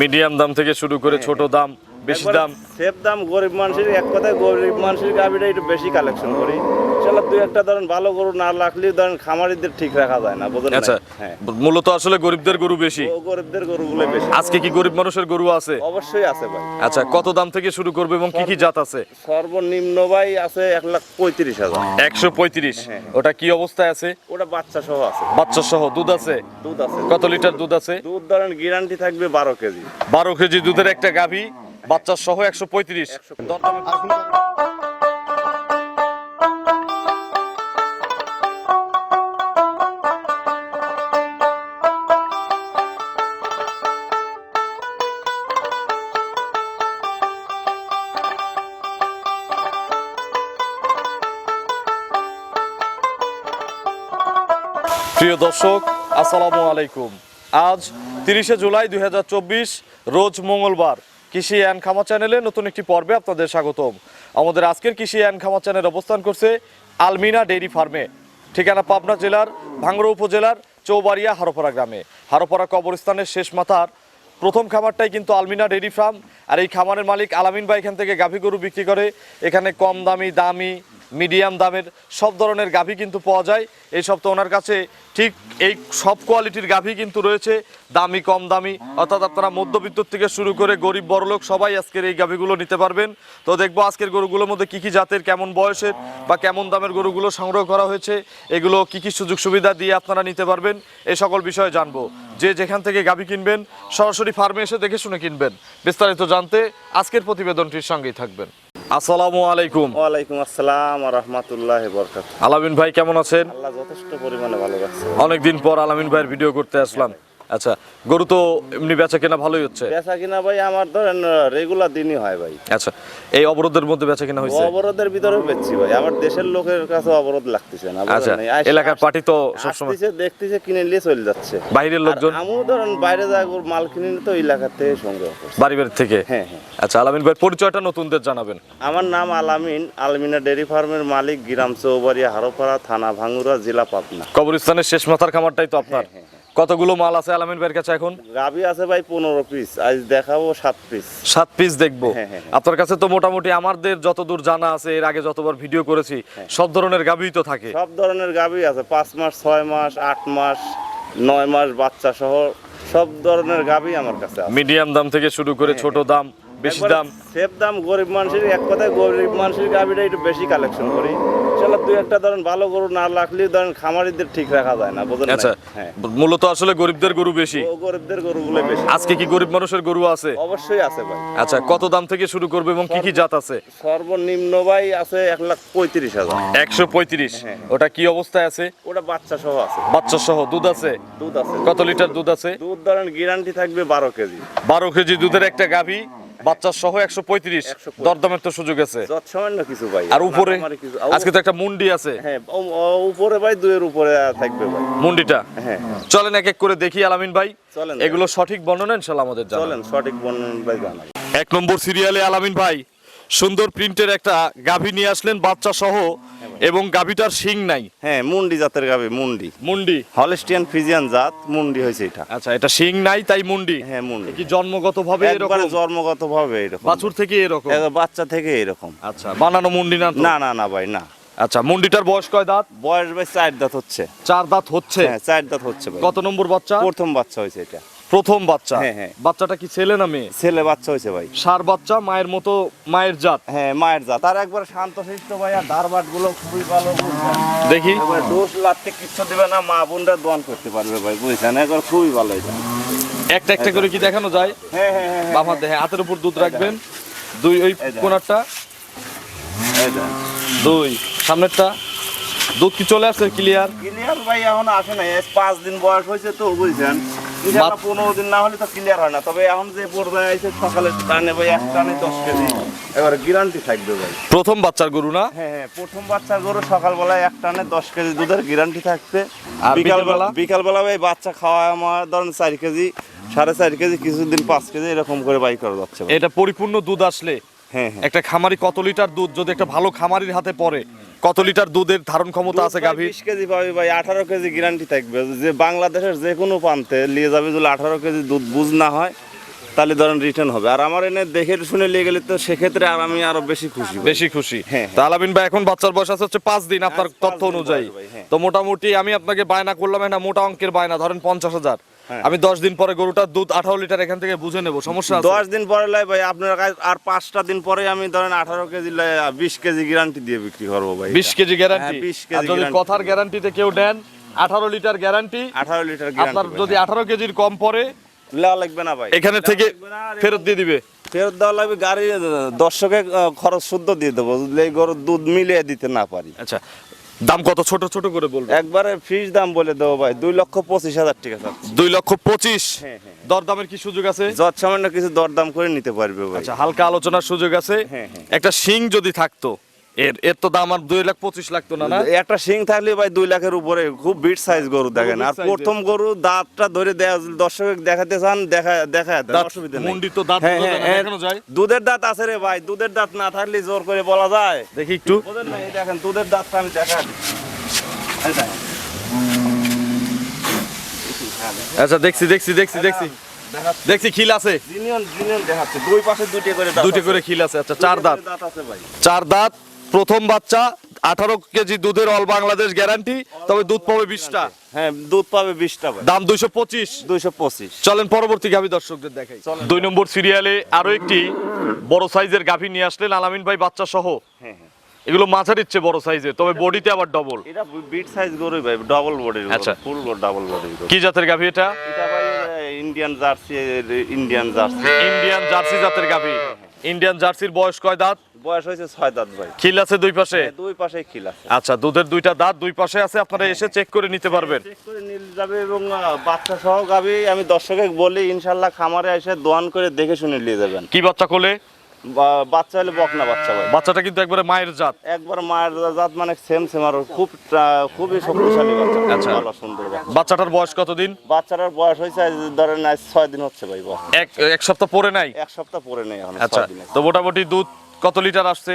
Medium দাম থেকে শুরু করে ছোট দাম বেশি দাম। সেফ দাম গরিব মানুষের এক কথায় গরিব মানুষের গাভিটা একটু বেশি কালেকশন করি। দুই একটা ধরেন ভালো গরু না রাখলেও ধরেন খামারিদের ঠিক রাখা যায় না বুঝলেন আচ্ছা হ্যাঁ। মূলত আসলে গরিবদের গরু বেশি। ও গরিবদের গরুগুলো বেশি। আজকে কি গরিব মানুষের গরু আছে? অবশ্যই আছে ভাই। আচ্ছা কত দাম থেকে শুরু করবে এবং কি কি জাত আছে? সর্বনিম্ন ভাই আছে এক লাখ পঁয়ত্রিশ হাজার। একশো পঁয়ত্রিশ। হ্যাঁ। ওটা কি অবস্থায় আছে? ওটা বাচ্চা সহ আছে। বাচ্চা সহ দুধ আছে? দুধ আছে। কত লিটার দুধ আছে? দুধ ধরেন গ্যারান্টি থাকবে বারো কেজি। বারো কেজি দুধের একটা গাভী বাচ্চা সহ একশো পঁয়ত্রিশ। প্রিয় দর্শক, আসসালামু আলাইকুম। আজ তিরিশে জুলাই দু হাজার চব্বিশ, রোজ মঙ্গলবার কৃষি অ্যান্ড খামা চ্যানেলে নতুন একটি পর্বে আপনাদের স্বাগতম। আমাদের আজকের কৃষি অ্যান্ড খামা চ্যানেল অবস্থান করছে আলমিনা ডেইরি ফার্মে, ঠিকানা পাবনা জেলার ভাঙ্গড়া উপজেলার চৌবাড়িয়া হারোপাড়া গ্রামে। হারোপাড়া কবরস্থানের শেষ মাথার প্রথম খামারটাই কিন্তু আলমিনা ডেইরি ফার্ম, আর এই খামারের মালিক আলামিন ভাই এখান থেকে গাভী গরু বিক্রি করে, এখানে কম দামি দামি মিডিয়াম দামের সব ধরনের গাভী কিন্তু পাওয়া যায়। এই তো ওনার কাছে ঠিক এই সব কোয়ালিটির গাভী কিন্তু রয়েছে, দামি, কম দামি। অর্থাৎ আপনারা মধ্যবিত্ত থেকে শুরু করে গরিব বড়লোক সবাই আজকের এই গাভীগুলো নিতে পারবেন। তো দেখব আজকের গরুগুলোর মধ্যে কি কি জাতের, কেমন বয়সের বা কেমন দামের গরুগুলো সংগ্রহ করা হয়েছে। এগুলো কি কি সুযোগ সুবিধা দিয়ে আপনারা নিতে পারবেন এই সকল বিষয়ে জানব। যে যেখান থেকে গাভী কিনবেন, সরাসরি ফার্মে এসে দেখে শুনে কিনবেন। বিস্তারিত জানতে আজকের প্রতিবেদনটির সঙ্গেই থাকবেন। আসসালামু আলাইকুম। ওয়ালাইকুম আসসালাম রহমতুল্লাহ বরকাত আলামিন ভাই কেমন আছেন? আল্লাহ যথেষ্ট পরিমাণে ভালো রাখছে অনেকদিন পর আলামিন ভাইয়ের ভিডিও করতে আসলাম। আচ্ছা গরু তো এমনি বেচা কেনা ভালোই হচ্ছে। বেচা কিনা ভাই আমার ধরেন রেগুলার দিনই হয় ভাই। আচ্ছা এই অবরোধের মধ্যে বেচা কেনা হয়েছে? অবরোধের ভিতরে বেচছি ভাই। আমার দেশের লোকের কাছে অবরোধ লাগতেছে না আচ্ছা এলাকার পার্টি তো সবসময় আসতেছে দেখতেছে কিনে নিয়ে চলে যাচ্ছে। বাইরের লোকজন? আমিও ধরেন বাইরে যা ওর মাল কিনে তো এলাকার থেকে সংগ্রহ করছি। বাড়ি বাড়ি থেকে? হ্যাঁ হ্যাঁ। আচ্ছা আলামিন ভাই পরিচয়টা নতুনদের জানাবেন। আমার নাম আলামিন আলমিনা ডেয়ারি ফার্মের মালিক গ্রাম চৌবাড়িয়া হারোপাড়া থানা ভাঙ্গুরা জেলা পাবনা। কবরস্থানের শেষ মাথার খামারটাই তো আপনার। কতগুলো মাল আছে আলামিন ভাইয়ের কাছে এখন? গাবি আছে ভাই পনেরো পিস আজ দেখাবো সাত পিস সাত পিস দেখব। হ্যাঁ, হ্যাঁ, হ্যাঁ। আপনার কাছে তো মোটামুটি আমাদের যতদূর জানা আছে এর আগে যতবার ভিডিও করেছি। সব ধরনের গাভী তো থাকে। সব ধরনের গাবি আছে পাঁচ মাস ছয় মাস আট মাস নয় মাস বাচ্চা সহ সব ধরনের গাবি আমার কাছে আছে। মিডিয়াম দাম থেকে শুরু করে ছোট দাম বেশি দাম। সেফ দাম গরিব মানুষের এক কথায় গরিব মানুষের গাভিটা একটু বেশি কালেকশন করি। চলো দুই একটা ধরেন ভালো গরু না রাখলেও ধরেন খামারিদের ঠিক রাখা যায় না বুঝলেন আচ্ছা হ্যাঁ। মূলত আসলে গরিবদের গরু বেশি। ও গরিবদের গরুগুলো বেশি। আজকে কি গরিব মানুষের গরু আছে? অবশ্যই আছে ভাই। আচ্ছা কত দাম থেকে শুরু করবে এবং কি কি জাত আছে? সর্বনিম্ন ভাই আছে এক লাখ পঁয়ত্রিশ হাজার। একশো পঁয়ত্রিশ। হ্যাঁ। ওটা কি অবস্থায় আছে? ওটা বাচ্চা সহ আছে। বাচ্চা সহ দুধ আছে? দুধ আছে। কত লিটার দুধ আছে? দুধ ধরেন গ্যারান্টি থাকবে বারো কেজি। বারো কেজি দুধের একটা গাভী। বাচ্চা সহ একশো পঁয়ত্রিশ। দরদামের তো সুযোগ আছে। সামান্য কিছু ভাই আর উপরে আজকে তো একটা মুন্ডি আছে। হ্যাঁ উপরে ভাই দুয়ের উপরে থাকবে ভাই। মুন্ডিটা? হ্যাঁ। চলেন এক এক করে দেখি আলামিন ভাই। চলেন এগুলো সঠিক বর্ণনা ইনশাল্লাহ আমাদের চলেন সঠিক বর্ণনা ভাই জানাই। এক নম্বর সিরিয়ালে আলামিন ভাই সুন্দর প্রিন্টের একটা গাভী নিয়ে আসলেন বাচ্চা সহ এবং গাভীটার শিং নাই? হ্যাঁ মুন্ডি জাতের গাবে মুন্ডি। মুন্ডি? হলস্টিয়ান ফ্রিজিয়ান জাত মুন্ডি হয়েছে এটা। আচ্ছা এটা শিং নাই তাই মুন্ডি? হ্যাঁ মুন্ডি। কি জন্মগত ভাবে এরকম? একবারে জন্মগত ভাবে এরকম। বাছুর থেকে এরকম? বাচ্চা থেকে এরকম। আচ্ছা বানানো মুন্ডি না না না না ভাই না। আচ্ছা মুন্ডিটার বয়স কয় দাঁত? বয়স ভাই চার দাঁত হচ্ছে। চার দাঁত হচ্ছে? হ্যাঁ চার দাঁত হচ্ছে ভাই। কত নম্বর বাচ্চা? প্রথম বাচ্চা হয়েছে এটা। প্রথম বাচ্চা। হ্যাঁ, হ্যাঁ। বাচ্চাটা কি ছেলে না মেয়ে? ছেলে বাচ্চা হয়েছে ভাই। সার বাচ্চা মায়ের মতো মায়ের জাত। হ্যাঁ মায়ের জাত। আর একবার শান্ত শিষ্ট ভাই আর ধারবাটগুলো খুবই ভালো দেখি। ডোজ লাগতে কিচ্ছু দিবে না মা বোনরা দোয়ান করতে পারবে ভাই বুঝছেন? একবার খুবই ভালো এটা। একটা একটা করে কি দেখানো যায়? হ্যাঁ হ্যাঁ হ্যাঁ বাবা দেখে হাতের উপর দুধ রাখবেন। দুই ওই। কোনারটা। দুই সামনেরটা। দুধ কি চলে আসছে ক্লিয়ার? ক্লিয়ার ভাই এখন আসে না এই পাঁচ দিন বয়স হয়েছে তো বুঝছেন? পনেরো দিন না হলে তো ক্লিয়ার হয় না। তবে এখন যে পর্যায়ে আছে সকালে টানে ভাই এক টানে দশ কেজি। এবার গ্যারান্টি থাকবে ভাই। প্রথম বাচ্চার গরু না? হ্যাঁ হ্যাঁ প্রথম বাচ্চা গরু সকালবেলায় এক টানে দশ কেজি দুধের গ্যারান্টি আর বিকালবেলা বিকেলবেলা? ভাই বাচ্চা খাওয়া আমার ধরেন চার কেজি সাড়ে চার কেজি কিছুদিন পাঁচ কেজি এরকম করে বাই করা যাচ্ছে এটা পরিপূর্ণ দুধ আসলে? একটা খামারি কত লিটার দুধ? যদি একটা ভালো খামারির হাতে পড়ে কত লিটার দুধের ধারণ ক্ষমতা আছে গাভীর? বিশ কেজি পাবি ভাই আঠারো কেজি গ্যারান্টি থাকবে। যে বাংলাদেশের যে কোনো প্রান্তে নিয়ে যাবে যদি আঠারো কেজি দুধ বুঝ না হয় তাহলে ধরেন রিটার্ন হবে। আর আমার এনে দেখে শুনে নিয়ে গেলে তো সেক্ষেত্রে আর আমি আরও বেশি খুশি বেশি খুশি। হ্যাঁ, তা আলামিন ভাই এখন বাচ্চার বয়স আছে হচ্ছে পাঁচ দিন আপনার হ্যাঁ, তথ্য অনুযায়ী। হ্যাঁ। তো মোটামুটি আমি আপনাকে বায়না করলাম না মোটা অঙ্কের বায়না ধরেন পঞ্চাশ হাজার। হ্যাঁ। আমি দশ দিন পরে গরুটার দুধ আঠারো লিটার এখান থেকে বুঝে নেব সমস্যা দশ দিন পরে লাই ভাই আপনার কাছে আর পাঁচটা দিন পরে আমি ধরেন আঠারো কেজি বিশ কেজি গ্যারান্টি দিয়ে বিক্রি করব ভাই বিশ কেজি গ্যারান্টি হ্যাঁ, 20 কেজি যদি কথার গ্যারান্টিতে কেউ নেন আঠারো লিটার গ্যারান্টি আঠারো লিটার আপনার যদি আঠারো কেজির কম পড়ে লেওয়া লাগবে না ভাই। এখানে থেকে ফেরত দিয়ে দিবে? ফেরত দেওয়া লাগবে গাড়ি দর্শকে খরচ শুদ্ধ দিয়ে দেবো এই গরুর দুধ মিলিয়ে দিতে না পারি। আচ্ছা দাম কত? ছোট ছোট করে বলব। একবারে ফিস দাম বলে দেবো ভাই দুই লক্ষ পঁচিশ হাজার টাকা স্যার দুই লক্ষ পঁচিশ? হ্যাঁ, হ্যাঁ। দরদামের কি সুযোগ আছে? যত সামান্য কিছু দরদাম করে নিতে পারবে ভাই। আচ্ছা হালকা আলোচনার সুযোগ আছে। হ্যাঁ, হ্যাঁ। একটা শিং যদি থাকতো এর এর তো দাম আর দুই লাখ পঁচিশ লাগতো না না? একটা সিং থাকলে ভাই দুই লাখের উপরে খুব বিট সাইজ গরু দেখেন। আর প্রথম গরু দাঁতটা ধরে দর্শক দেখাতে চান দেখা দেখা অসুবিধা নেই। মুন্ডি তো দাঁত হ্যাঁ, হ্যাঁ, হ্যাঁ। দেখানো যায়? দুধের দাঁত আছে রে ভাই দুধের দাঁত না থাকলে জোর করে বলা যায়। দেখি একটু। বুঝেন না এই দেখেন দুধের দাঁতটা আমি দেখা। আচ্ছা দেখছি দেখছি দেখছি দেখছি। দেখছি খিল আছে। দুই পাশে দুটি করে দুটি করে খিল আছে। আচ্ছা চার দাঁত। দাঁত আছে ভাই। চার দাঁত প্রথম বাচ্চা আঠারো কেজি দুধের অল বাংলাদেশ গ্যারান্টি তবে দুধ পাবে বিশটা। হ্যাঁ দুধ পাবে বিশটা দাম দুইশো পঁচিশ। দুইশো পঁচিশ। চলেন পরবর্তী গাভী দর্শকদের দেখাই। দুই নম্বর সিরিয়ালে আরও একটি বড় সাইজের গাভী নিয়ে আসলেন আলামিন ভাই বাচ্চা সহ। হ্যাঁ হ্যাঁ। এগুলো মাঝার ইচ্ছে বড় সাইজের তবে বডিতে আবার ডবল এটা বিট সাইজ গরুই ভাই ডাবল বডির আচ্ছা। ফুল ডাবল গরু। কি জাতের গাভী এটা? এটা ভাই Indian jersey Indian jersey Indian jersey জাতের গাভী। ইন্ডিয়ান জার্সির বয়স কয় দাঁত? বয়স হয়েছে ছয় দাঁত ভাই। খিল আছে দুই পাশে? হ্যাঁ, দুই পাশেই খিল আছে। আচ্ছা দুধের দুইটা দাঁত দুই পাশে আছে আপনারা এসে চেক করে নিতে পারবেন। চেক করে নিয়ে যাবে এবং বাচ্চা সহ গাবি আমি দর্শকে বলি ইনশাল্লাহ খামারে এসে দোয়ান করে দেখে শুনে নিয়ে যাবেন। কি বাচ্চা কোলে? বাচ্চা হলে বকনা বাচ্চা ভাই। বাচ্চাটা কিন্তু একবারে মায়ের জাত। একবার মায়ের জাত মানে সেম সেম আর খুব খুবই শক্তিশালী বাচ্চা। আচ্ছা। ভালো সুন্দর বাচ্চাটার বয়স কতদিন? বাচ্চাটার বয়স হয়েছে ধরেন আজ ছয় দিন হচ্ছে ভাই। এক এক সপ্তাহ পরে নাই? এক সপ্তাহ পরে নেই এখন আচ্ছা তো মোটামুটি দুধ কত লিটার আসছে?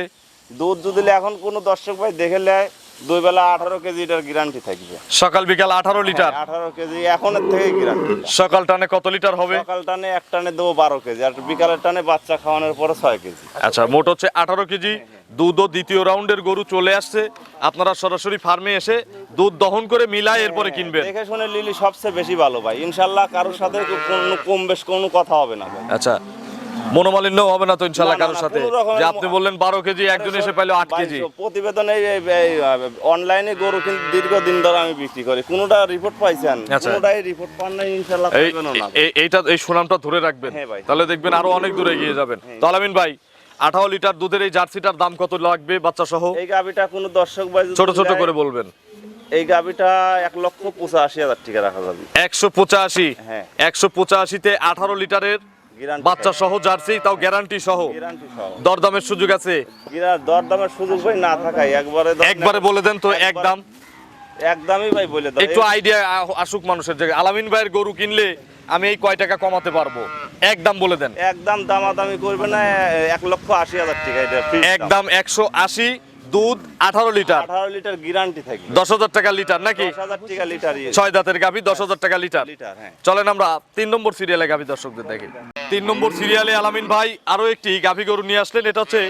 দুধ যদি এখন কোনো দর্শক ভাই দেখে নেয় দুই বেলা আঠারো কেজি এটার গ্যারান্টি থাকবে। সকাল বিকাল আঠারো লিটার? আঠারো কেজি এখনের থেকে গ্যারান্টি সকাল টানে কত লিটার হবে? সকাল টানে এক টানে দেবো বারো কেজি আর বিকালের টানে বাচ্চা খাওয়ানোর পরে ছয় কেজি। আচ্ছা মোট হচ্ছে আঠারো কেজি। দুধ ও দ্বিতীয় রাউন্ডের গরু চলে আসছে। আপনারা সরাসরি ফার্মে এসে দুধ দহন করে মিলায় এরপরে কিনবেন। দেখে শুনে লিলি সবচেয়ে বেশি ভালো ভাই। ইনশাল্লাহ কারোর সাথে কোনো কম বেশ কোনো কথা হবে না আচ্ছা মনোমালিন্য হবে না তো ইনশাল্লাহ কারোর সাথে। যে আপনি বললেন বারো কেজি একজন এসে পাইলো আট কেজি। প্রতিবেদনে অনলাইনে গরু কিন্তু দীর্ঘদিন ধরে আমি বিক্রি করি। কোনোটা রিপোর্ট পাইছেন? আচ্ছা। কোনোটাই রিপোর্ট পান নাই ইনশাল্লাহ এইটা এই সুনামটা ধরে রাখবেন। হ্যাঁ তাহলে দেখবেন আরও অনেক দূরে এগিয়ে যাবেন। তো আলামিন ভাই আঠারো লিটার দুধের এই জার্সিটার দাম কত লাগবে বাচ্চা সহ এই গাবিটা কোনো দর্শক ভাই ছোট ছোট করে বলবেন। এই গাবিটা এক লক্ষ পঁচাশি হাজার টাকা রাখা যাবে। একশো পঁচাশি? হ্যাঁ। একশো পঁচাশিতে আঠারো লিটারের বাচ্চা সহ। জার্সি তাও গ্যারান্টি সহ। দরদামের সুযোগ আছে? দরদামের সুযোগ ভাই না থাকায় একবারে একবারে বলে দেন তো একদম একদমই ভাই বলে দাও একটু আইডিয়া আসুক মানুষের যে আলামিন ভাইয়ের গরু কিনলে আমি এই কয় টাকা কমাতে পারব? একদম বলে দেন। একদম দামাদামি করবে না এক লক্ষ আশি হাজার টাকা একদম একশো আশি দুধ আঠারো লিটার। আঠারো লিটার গ্যারান্টি থাকবে। দশ হাজার টাকা লিটার নাকি? টাকা লিটার ইয়ে। ছয় দাঁতের গাভি দশ হাজার টাকা লিটার। হ্যাঁ। চলেন আমরা তিন নম্বর সিরিয়ালে গাভি দর্শকদের দেখি। তিন নম্বর সিরিয়ালে আলামিন ভাই আরও একটি গাভি গরু নিয়ে আসলেন। এটা হচ্ছে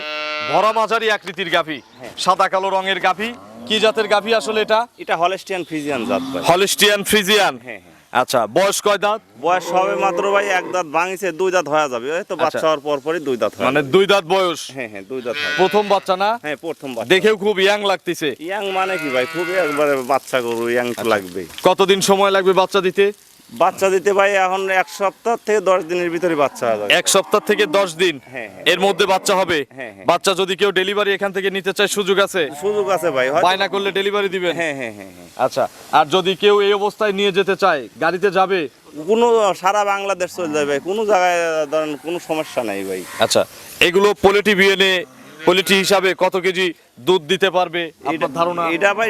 ভরা মাঝারি আকৃতির গাভি। সাদা কালো রঙের গাভি। কি জাতের গাভি আসলে এটা? এটা হলেস্টিয়ান ফিজিয়ান জাত হলিস্টিয়ান ফ্রিজিয়ান হ্যাঁ, হ্যাঁ। আচ্ছা বয়স কয় দাঁত? বয়স সবে মাত্র ভাই এক দাঁত ভাঙিছে দুই দাঁত হয়ে যাবে। তো বাচ্চা আচ্ছা। হওয়ার পর পরই দুই দাঁত মানে দুই দাঁত বয়স? হ্যাঁ হ্যাঁ দুই দাঁত প্রথম বাচ্চা না? হ্যাঁ প্রথম বাচ্চা। দেখেও খুব ইয়াং লাগতেছে। ইয়াং মানে কি ভাই খুবই একবারে বাচ্চা গরু ইয়াং লাগবে তো লাগবেই। কতদিন সময় লাগবে বাচ্চা দিতে? বাচ্চা দিতে ভাই এখন এক সপ্তাহ থেকে দশ দিনের ভিতরে বাচ্চা এক সপ্তাহ থেকে দশ দিন? হ্যাঁ, হ্যাঁ। এর মধ্যে বাচ্চা হবে? হ্যাঁ। বাচ্চা যদি কেউ ডেলিভারি এখান থেকে নিতে চায় সুযোগ আছে? সুযোগ আছে ভাই বায়না করলে ডেলিভারি দিবেন? হ্যাঁ হ্যাঁ হ্যাঁ হ্যাঁ। আচ্ছা আর যদি কেউ এই অবস্থায় নিয়ে যেতে চায় গাড়িতে যাবে? কোনো সারা বাংলাদেশ চলে যাবে কোনো জায়গায় ধরেন কোনো সমস্যা নাই ভাই। আচ্ছা এগুলো পোলিটি বিএনএ পোলিটি হিসাবে কত কেজি দুধ দিতে পারবে আপনার ধারণা? এটা ভাই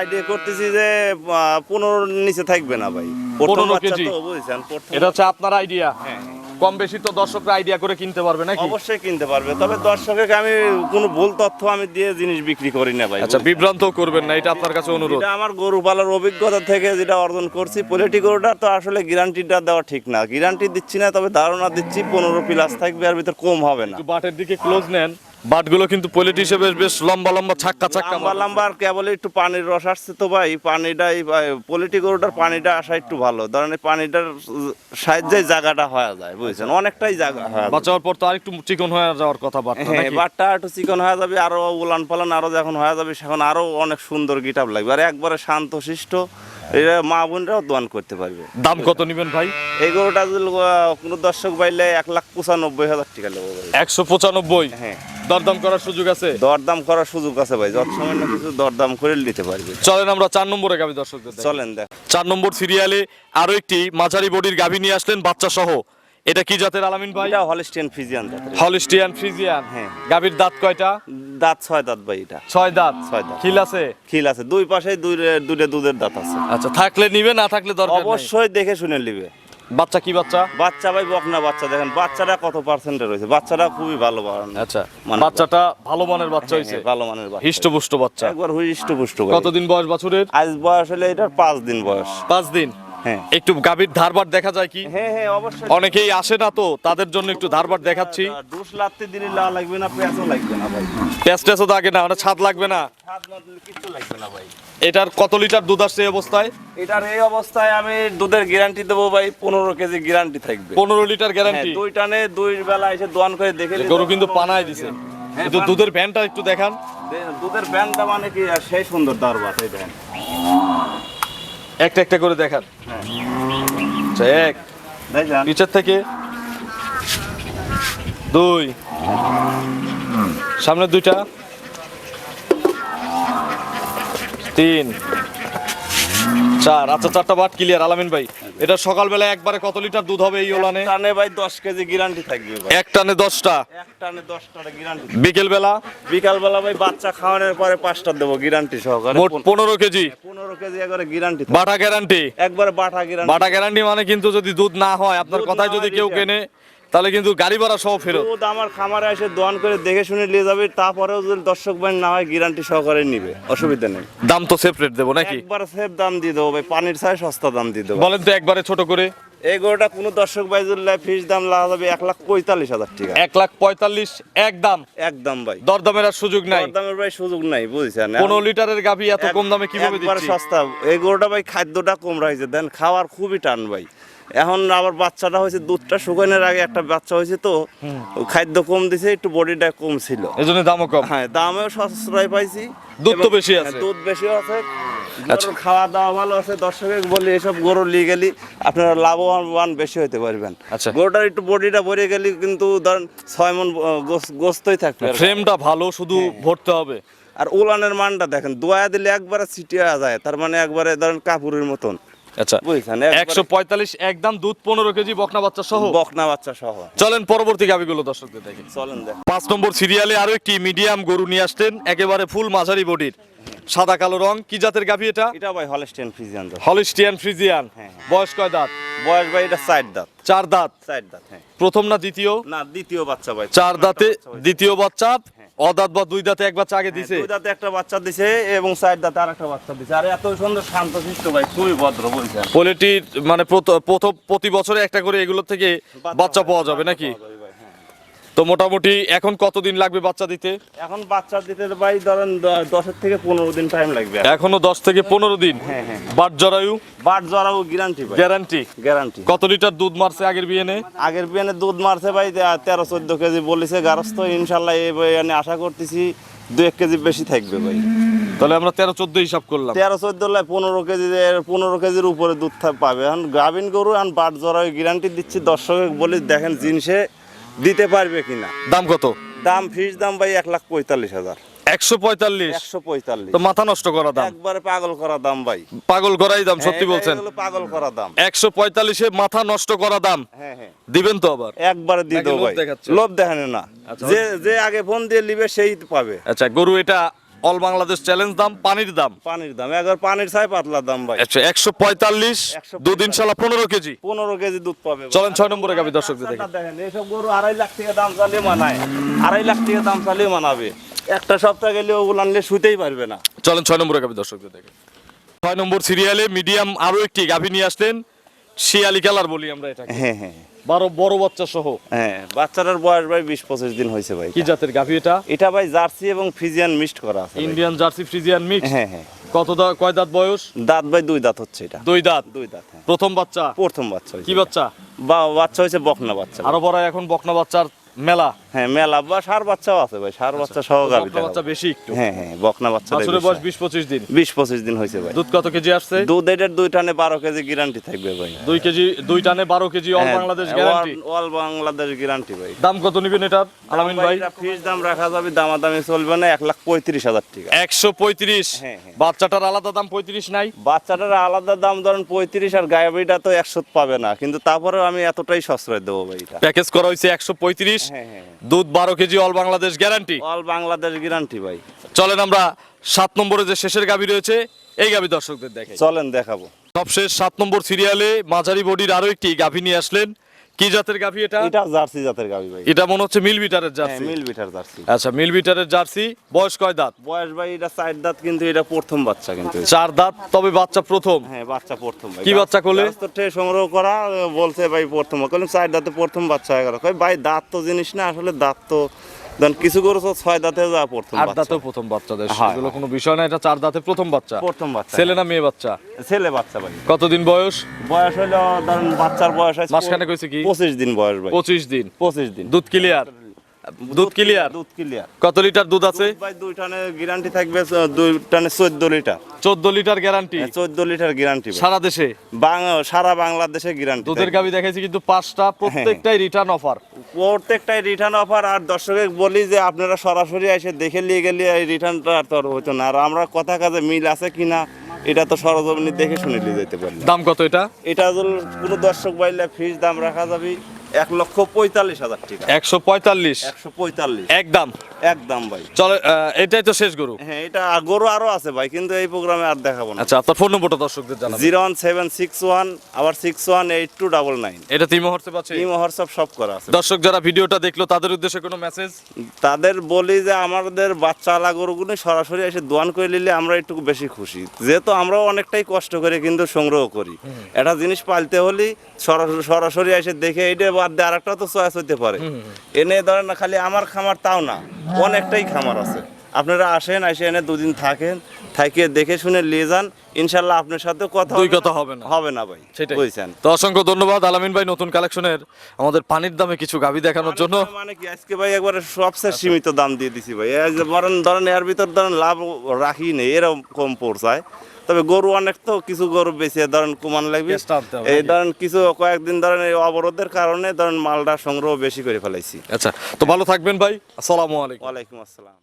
আইডিয়া করতেছি যে পনেরোর নিচে থাকবে না ভাই। 15 কেজি? তো বুঝছেন এটা হচ্ছে আপনার আইডিয়া হ্যাঁ। কম বেশি তো দর্শকরা আইডিয়া করে কিনতে পারবে নাকি? অবশ্যই কিনতে পারবে তবে দর্শককে আমি কোনো ভুল তথ্য আমি দিয়ে জিনিস বিক্রি করি না ভাই আচ্ছা বিভ্রান্ত করবেন না এটা আপনার কাছে অনুরোধ। এটা আমার গরু পালার অভিজ্ঞতা থেকে যেটা অর্জন করছি পোলিটি গরুটা তো আসলে গ্যারান্টিটা দেওয়া ঠিক না। গ্যারান্টি দিচ্ছি না তবে ধারণা দিচ্ছি পনেরো প্লাস থাকবে আর ভিতর কম হবে না। বাটের দিকে ক্লোজ নেন। বাটগুলো কিন্তু পলিট হিসেবে বেশ লম্বা লম্বা ছাক্কা ছাক্কা লম্বা লম্বা আর কেবল একটু পানির রস আসছে তো ভাই পানিটা পোলিটি গরুটার পানিটা আসা একটু ভালো ধরেন এই পানিটার সাহায্যে জায়গাটা হয়ে যায় বুঝছেন অনেকটাই জায়গা হয়ে যায়। পর তো আরেকটু চিকন হয়ে যাওয়ার কথা বাটটা হ্যাঁ? বাটটা একটু চিকন হয়ে যাবে আরও উলান পালান আরও যখন হয়ে যাবে সেখন আরও অনেক সুন্দর গিটাপ লাগবে আর একবারে শান্ত শিষ্ট এটা মা বোনরাও দান করতে পারবে। দাম কত নেবেন ভাই? এই গরুটা যদি কোনো দর্শক পাইলে এক লাখ পঁচানব্বই হাজার টাকা নেব ভাই। একশো পঁচানব্বই? হ্যাঁ। দরদাম করার সুযোগ আছে? দরদাম করার সুযোগ আছে ভাই যত সময় না কিছু দরদাম করে নিতে পারবে। চলেন আমরা চার নম্বরে গাভী দর্শকদের চলেন দেখ। চার নম্বর সিরিয়ালে আরও একটি মাঝারি বডির গাভী নিয়ে আসলেন বাচ্চা সহ এটা কি জাতের আলামিন ভাই? এটা হলিস্টিয়ান ফিজিয়ান জাতের। হলিস্টিয়ান ফ্রিজিয়ান হ্যাঁ। গাভীর দাঁত কয়টা? দাঁত ছয় দাঁত ভাই এটা। ছয় দাঁত। ছয় দাঁত। খিল আছে? খিল আছে। দুই পাশে দুই দুটো দুধের দাঁত আছে। আচ্ছা থাকলে নিবে না থাকলে দরকার অবশ্যই অবশ্যই দেখে শুনে নিবে। বাচ্চা কি বাচ্চা? বাচ্চা ভাই বকনা বাচ্চা। দেখেন বাচ্চাটা কত পার্সেন্টে রয়েছে? বাচ্চাটা খুবই ভালো। আচ্ছা মানে- বাচ্চাটা ভালো মানের বাচ্চা হ্যাঁ, হয়েছে? হ্যাঁ, ভালো মানের বাচ্চা। হিষ্টপুষ্ট বাচ্চা। একবার হুইষ্ট পুষ্ট কতদিন বয়স বাছুরের? আজ বয়স হলে এটার পাঁচ দিন বয়স। পাঁচ দিন। হ্যাঁ একটু গাভীর ধারবার দেখা যায় কি? হ্যাঁ হ্যাঁ অবশ্যই। অনেকেই আসে না তো তাদের জন্য একটু ধারবার দেখাচ্ছি। ডুস লাগতে দিলে লা লাগবে না পেঁয়াজও লাগবে না ভাই। ট্যাচও লাগে না মানে ছাদ লাগবে না। দিলে কিচ্ছু লাগবে না ভাই। এটার কত লিটার দুধ আসছে এই অবস্থায়? এটার এই অবস্থায় আমি দুধের গ্যারান্টি দেবো ভাই পনেরো কেজি গ্যারান্টি থাকবে। পনেরো লিটার হ্যাঁ, গ্যারান্টি দুই টানে দুই বেলা এসে দোয়ান করে দেখে গরু কিন্তু পানায় দিছে। হ্যাঁ, কিন্তু দুধের ভ্যানটা একটু দেখান। দুধের ব্যান্ডটা মানে কি সেই সুন্দর দরবার এই দেখেন একটা একটা করে দেখান। হ্যাঁ। এক দেখেন নিচের থেকে। দুই। সামনে দুইটা। তিন। চার আচ্ছা চারটা বাট ক্লিয়ার আলামিন ভাই। এটা সকালবেলা একবারে কত লিটার দুধ হবে এই ওলানে? টানে ভাই দশ কেজি গ্যারান্টি থাকবে ভাই। এক টানে দশটা? এক টানে দশটা গ্যারান্টি বিকেল বেলা বিকালবেলা ভাই বাচ্চা খাওয়ানোর পরে পাঁচটা দেবো গ্যারান্টি সহকারে। মোট পনেরো কেজি। পনেরো কেজি একবারে গ্যারান্টি বাটা গ্যারান্টি একবারে বাটা গ্যারান্টি বাটা গ্যারান্টি মানে কিন্তু যদি দুধ না হয় আপনার কথায় যদি কেউ কেনে তাহলে কিন্তু গাড়ি ভাড়া সহ ফেরত। দুধ আমার খামারে এসে দোয়ান করে দেখে শুনে নিয়ে যাবে তারপরেও যদি দর্শক ভাই না হয় গ্যারান্টি সহকারে নিবে অসুবিধা নেই। দাম তো সেপারেট দেবো নাকি? একবার সেফ দাম দিয়ে দেবো ভাই পানির চাই সস্তা দাম দিয়ে দেবো। বলেন তো একবারে ছোট করে। এই গরুটা কোনো দর্শক ভাই যদি ফিস দাম লাগা যাবে এক লাখ পঁয়তাল্লিশ হাজার টাকা। এক লাখ পঁয়তাল্লিশ এক দাম। একদম ভাই। দরদামের আর সুযোগ নাই। দামের ভাই সুযোগ নাই বুঝছেন? পনেরো লিটারের গাভি এত কম দামে কীভাবে দিচ্ছি? সস্তা। এই গরুটা ভাই খাদ্যটা কম রাখছে দেন খাওয়ার খুবই টান ভাই। এখন আবার বাচ্চাটা হয়েছে দুধটা শুকানোর আগে একটা বাচ্চা হয়েছে তো খাদ্য কম দিছে একটু বডিটা কম ছিল। এই জন্য দামও কম। হ্যাঁ দামেও সাশ্রয় পাইছি। দুধ তো বেশি আছে। হ্যাঁ, দুধ বেশি আছে। আচ্ছা। গরুর খাওয়া দাওয়া ভালো আছে দর্শকের বলি এসব গরু নিয়ে গেলি আপনারা লাভবান বেশি হতে পারবেন। আচ্ছা। গরুটার একটু বডিটা ভরে গেলি কিন্তু ধরেন ছয় মন গোস্তই থাকবে ফ্রেমটা ভালো শুধু হ্যাঁ, ভরতে হবে। আর উলানের মানটা দেখেন দোয়া দিলে একবারে ছিটিয়ে যায় তার মানে একবারে ধরেন কাপুরের মতন। আচ্ছা বুঝছেন একশো পঁয়তাল্লিশ একদম দুধ পনেরো কেজি বকনা বাচ্চা সহ? বকনা বাচ্চা সহ। চলেন পরবর্তী গাভিগুলো দর্শকদের দেখি। চলেন পাঁচ নম্বর সিরিয়ালে আরও একটি মিডিয়াম গরু নিয়ে আসতেন একেবারে ফুল মাঝারি বডির। সাদা কালো রং কি জাতের গাভি এটা? এটা ভাই হলস্টেন ফ্রিজিয়ান হলিস্টিয়ান ফ্রিজিয়ান। বয়স কয় দাঁত? বয়স ভাই এটা সাইড দাঁত। চার দাঁত। হ্যাঁ। প্রথম না দ্বিতীয়? না দ্বিতীয় বাচ্চা ভাই। চার দাঁতে দ্বিতীয় বাচ্চা। অদাঁত বা দুই দাঁতে এক বাচ্চা আগে দিছে? দুই দাঁতে একটা বাচ্চা দিছে এবং সাইড দাঁতে আর একটা বাচ্চা দিছে। আর এত সুন্দর শান্ত শিষ্ট ভাই খুবই ভদ্র বলছেন। পোলেটির মানে প্রথম প্রতি বছরে একটা করে এগুলো থেকে বাচ্চা পাওয়া যাবে নাকি পাওয়া যাবে ভাই, হ্যাঁ। তো মোটামুটি এখন কতদিন লাগবে বাচ্চা দিতে? এখন বাচ্চা দিতে ভাই ধরেন দশের থেকে পনেরো দিন টাইম লাগবে। এখনও দশ থেকে পনেরো দিন? হ্যাঁ, হ্যাঁ। বাট জরায়ু? বাট জরায়ু গ্যারান্টি ভাই। গ্যারান্টি গ্যারান্টি কত লিটার দুধ মারছে আগের বিয়েনে আগের বিয়ানে দুধ মারছে ভাই তেরো চোদ্দ কেজি বলেছে গারস্থ ইনশাল্লাহ এই আশা করতেছি দু এক কেজি বেশি থাকবে ভাই। তাহলে আমরা তেরো চোদ্দ হিসাব করলাম। তেরো চোদ্দ লাই পনেরো কেজি পনেরো কেজির উপরে দুধ পাবে। এখন গাভিন গরু এখন বাট জরায়ু গ্যারান্টি দিচ্ছি দর্শক বলি দেখেন জিনিসে দিতে পারবে কিনা? দাম কত? দাম ফিস দাম ভাই এক লাখ পঁয়তাল্লিশ হাজার। একশো পঁয়তাল্লিশ? একশো পঁয়তাল্লিশ। তো মাথা নষ্ট করা দাম? একবারে পাগল করা দাম ভাই। পাগল করাই দাম সত্যি হ্যাঁ, বলছেন? পাগল করা দাম। একশো পঁয়তাল্লিশে মাথা নষ্ট করা দাম? হ্যাঁ হ্যাঁ। দিবেন তো আবার। একবারে দিয়ে দেবো ভাই। লোভ দেখানো না। আচ্ছা। যে যে আগে ফোন দিয়ে নিবে সেই পাবে। আচ্ছা গরু এটা অল বাংলাদেশ চ্যালেঞ্জ দাম পানির দাম? পানির দাম একবার পানির চাই পাতলা দাম ভাই। আচ্ছা একশো পঁয়তাল্লিশ 145 দুধ ইনশাল্লাহ পনেরো কেজি। পনেরো কেজি দুধ পাবে চলেন ছয় নম্বরে গাবি দর্শকদের দেখেন এইসব গরু আড়াই লাখ টাকা দাম চালিয়ে মানায়। আড়াই লাখ টাকা দাম চালিয়ে মানাবে। একটা সপ্তাহ গেলে ওগুলো আনলে শুতেই পারবে না। চলেন ছয় নম্বরে গাবি দর্শকদের দেখি। ছয় নম্বর সিরিয়ালে মিডিয়াম আরও একটি গাভি নিয়ে আসলেন। শিয়ালি কালার বলি আমরা এটাকে। হ্যাঁ হ্যাঁ। বারো বড় বাচ্চা সহ। হ্যাঁ বাচ্চাটার বয়স ভাই বিশ পঁচিশ দিন হয়েছে ভাই। কি জাতের গাভি এটা? এটা ভাই জার্সি এবং ফ্রিজিয়ান মিক্সড করা আছে ইন্ডিয়ান জার্সি ফ্রিজিয়ান মিক্স হ্যাঁ হ্যাঁ। কত দা কয় দাঁত বয়স? দাঁত ভাই দুই দাঁত হচ্ছে এটা। দুই দাঁত? দুই দাঁত হ্যাঁ। প্রথম বাচ্চা? প্রথম বাচ্চা কি বাচ্চা? বা বাচ্চা হয়েছে বকনা বাচ্চা আরও বড় এখন বকনা বাচ্চার মেলা? হ্যাঁ মেলা। বা সার বাচ্চাও আছে ভাই সার বাচ্চা সহ গাভি বাচ্চা বেশি একটু? হ্যাঁ হ্যাঁ বকনা বাচ্চা বয়স বিশ। পঁচিশ দিন? বিশ পঁচিশ দিন হয়েছে ভাই। দুধ কত কেজি আসছে? দুধ এটার দুই টানে বারো কেজি গ্যারান্টি থাকবে ভাই। কেজি দুই টানে বারো কেজি অল হ্যাঁ, Bangladesh guarantee all Bangladesh guarantee ভাই। দাম কত নিবেন আলামিন ভাই দাম রাখা যাবে দামাদামি চলবে না এক লাখ পঁয়ত্রিশ হাজার টাকা। একশো পঁয়ত্রিশ? হ্যাঁ, হ্যাঁ। বাচ্চাটার আলাদা দাম পঁয়ত্রিশ নাই? বাচ্চাটার আলাদা দাম ধরেন পঁয়ত্রিশ আর গায়াবিটা তো একশো পাবে না কিন্তু তারপরেও আমি এতটাই সশ্রয় দেবো ভাই এটা। প্যাকেজ করা হয়েছে একশো পঁয়ত্রিশ দুধ বারো KG all Bangladesh guarantee all Bangladesh guarantee ভাই। চলেন আমরা সাত নম্বরে যে শেষের গাবি রয়েছে এই গাবি দর্শকদের দেখে চলেন দেখাবো। সবশেষ সাত নম্বর সিরিয়ালে মাঝারি বডির আরও একটি গাভী নিয়ে আসলেন। কি জাতের গাভী এটা? এটা জার্সি জাতের গাভী ভাই। এটা মনে হচ্ছে মিল বিটারের হ্যাঁ জার্সি মিল বিটার জার্সি। আচ্ছা মিল বিটারের জার্সি বয়স কয় দাঁত? বয়স ভাই এটা চার দাঁত কিন্তু এটা প্রথম বাচ্চা কিন্তু চার দাঁত তবে বাচ্চা প্রথম? হ্যাঁ বাচ্চা প্রথম ভাই। কি বাচ্চা করলে সংগ্রহ করা বলছে ভাই প্রথম। কারণ চার দাঁতে প্রথম বাচ্চা হয়ে গেল। ভাই দাঁত তো জিনিস না আসলে দাঁত তো দেন কিছু গরু তো ছয় দাঁতে যা প্রথম আট দাঁতেও প্রথম বাচ্চা দেশ। হ্যাঁ, কোনো বিষয় না এটা চার দাঁতে প্রথম বাচ্চা। প্রথম বাচ্চা। ছেলে না মেয়ে বাচ্চা? ছেলে বাচ্চা ভাই। কতদিন বয়স? বয়স হলো ধরেন বাচ্চার বয়স আছে মাসখানেক হয়েছে কি? পঁচিশ দিন বয়স ভাই। পঁচিশ দিন। পঁচিশ দিন। দুধ ক্লিয়ার? দুধ ক্লিয়ার দুধ ক্লিয়ার কত লিটার দুধ আছে? ভাই দুই টানে গ্যারান্টি থাকবে দুই টানে চোদ্দ লিটার। চোদ্দ লিটার গ্যারান্টি চোদ্দ লিটার গ্যারান্টি সারা দেশে? সারা বাংলাদেশে গ্যারান্টি দুধের গাবি দেখাইছি কিন্তু পাঁচটা প্রত্যেকটাই রিটার্ন অফার প্রত্যেকটাই রিটার্ন অফার আর দর্শকে বলি যে আপনারা সরাসরি এসে দেখে নিয়ে গেলে এই রিটার্নটা আর তো আর হতো না। আর আমরা কথা কাজে মিল আছে কিনা এটা তো সরজমিনি দেখে শুনে নিয়ে যেতে পারলাম দাম কত এটা? এটা কোনো দর্শক বাইলে ফিস দাম রাখা যাবে। এক লক্ষ পঁয়তাল্লিশ হাজার টাকা। একশো পঁয়তাল্লিশ? একশো পঁয়তাল্লিশ। একদম একদম ভাই। চলে এটাই তো শেষ গরু। হ্যাঁ এটা গরু আরও আছে ভাই কিন্তু এই প্রোগ্রামে আর দেখাবো না। আচ্ছা আপনার ফোন নম্বরটা দর্শকদের জানাবেন। Zero one seven six one আবার six one eight two double nine. এটা তিমো হচ্ছে পাচ্ছে এই হোয়াটসঅ্যাপ সব করা আছে। দর্শক যারা ভিডিওটা দেখল তাদের উদ্দেশ্যে কোনো মেসেজ তাদের বলি যে আমাদের বাচ্চা আলা গরুগুলো সরাসরি এসে দোয়ান করে নিলে আমরা একটু বেশি খুশি। যেহেতু আমরাও অনেকটাই কষ্ট করে কিন্তু সংগ্রহ করি। একটা জিনিস পালতে হলে সরাসরি সরাসরি এসে দেখে এইটা বাদ তো চয়েস হতে পারে। এনে ধরেন না খালি আমার খামার তাও না অনেকটাই খামার আছে। আপনারা আসেন এসে এনে দুদিন থাকেন দেখে শুনে নিয়ে যান ইনশাল্লাহ আপনার সাথে কথা দুই কথা হবে না। হবে না ভাই সেটাই। বুঝছেন? তো অসংখ্য ধন্যবাদ আলামিন ভাই নতুন কালেকশনের আমাদের পানির দামে কিছু গাভি দেখানোর জন্য। মানে কি? আজকে ভাই একবারে সবচেয়ে সীমিত দাম দিয়ে দিছি ভাই। ধরেন এর ভিতর ধরেন লাভ রাখি নেই এরকম কম পড়ছায় তবে গরু অনেক তো কিছু গরু বেশি ধরেন কুমান লাগবে। এই ধরেন কিছু কয়েকদিন ধরেন এই অবরোধের কারণে ধরেন মালটা সংগ্রহ বেশি করে ফেলাইছি। আচ্ছা তো ভালো থাকবেন ভাই। আসসালামু আলাইকুম। ওয়ালাইকুম আসসালাম।